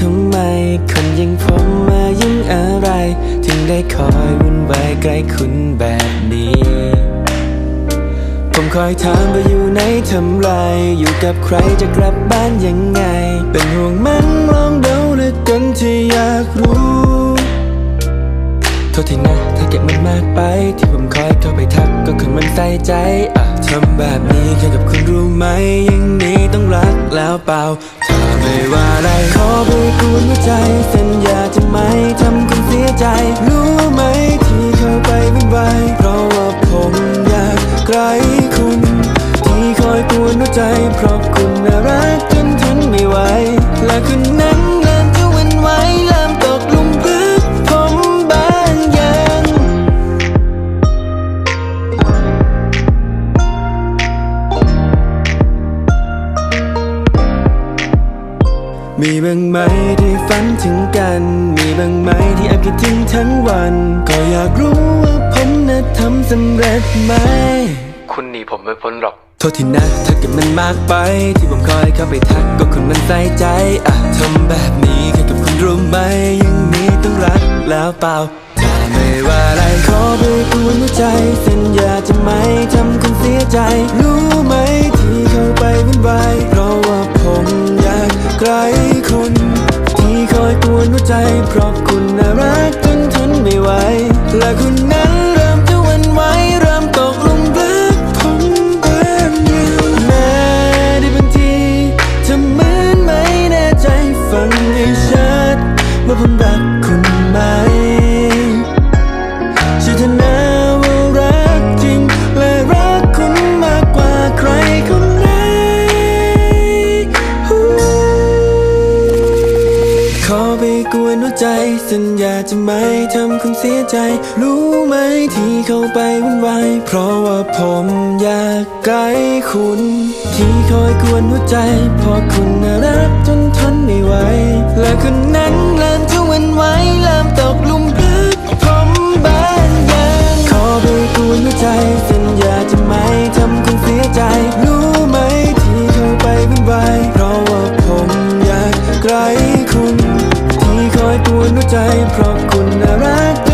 ทำไม คนยังผมมายังอะไร ถึงได้คอยวุ่นวายใกล้คุณแบบนี้ ผมคอยถามว่าอยู่ไหนทำไร อยู่กับใครจะกลับบ้านยังไง เป็นห่วงมันลองเดาหลือกันที่อยากรู้โทษทีนะถ้าเก็บมันมากไป ที่ผมคอยเข้าไปทักก็คนมันใส่ใจอะทำแบบนี้แค่กับคุณรู้ไหมยังนี้ต้องรักแล้วเปล่าถ้าไม่ว่าอะไร หัวใจสัญญาจะไม่ทำคุณเสียใจ รู้ไหมที่เข้าไปไม่ไหวเพราะว่าผมอยากใกล้คุณ ที่คอยกวนหัวใจเพราะคุณน่ารักจนทนไม่ไหว มีบ้างไหมที่ฝันถึงกัน มีบ้างไหมที่แอบคิดถึงทั้งวัน ก็อยากรู้ว่าผมน่ะทำสำเร็จไหม คุณหนีผมไม่พ้นหรอก โทษทีนะถ้าเกิดมันมากไป ที่ผมคอยเข้าไปทักก็คุณมันใส่ใจ อะทำแบบนี้แค่กับคุณรู้ไหมอยังนี้ต้องรักแล้วเปล่า ถ้าไม่ว่าอะไรขอไปกวนหัวใจสัญญาจะไม่ คุณ ที่คอยกวนหัวใจเพราะคุณน่ารักจนทนไม่ไหวและคุณนั้น กวนหัวใจ สัญญาจะไม่ทำคุณเสียใจ รู้ไหมที่เข้าไปวุ่นวายเพราะว่าผมอยากใกลคุณ ที่คอยกวนหัวใจพราะคุณน่ารักจนทนไม่ไหว และคนนั้นเริ่มจะหวันไหวเริ่มตกลุมรักผมบางอย่างขอไปกวนหัวใจ สัญญาจะไม่ทำคุณเสียใจ รู้ไหมที่เข้าไปวุ่นวายเพราะว่าผมอยากใกล อยกวนหัวใจเพราะคุณน่ารัก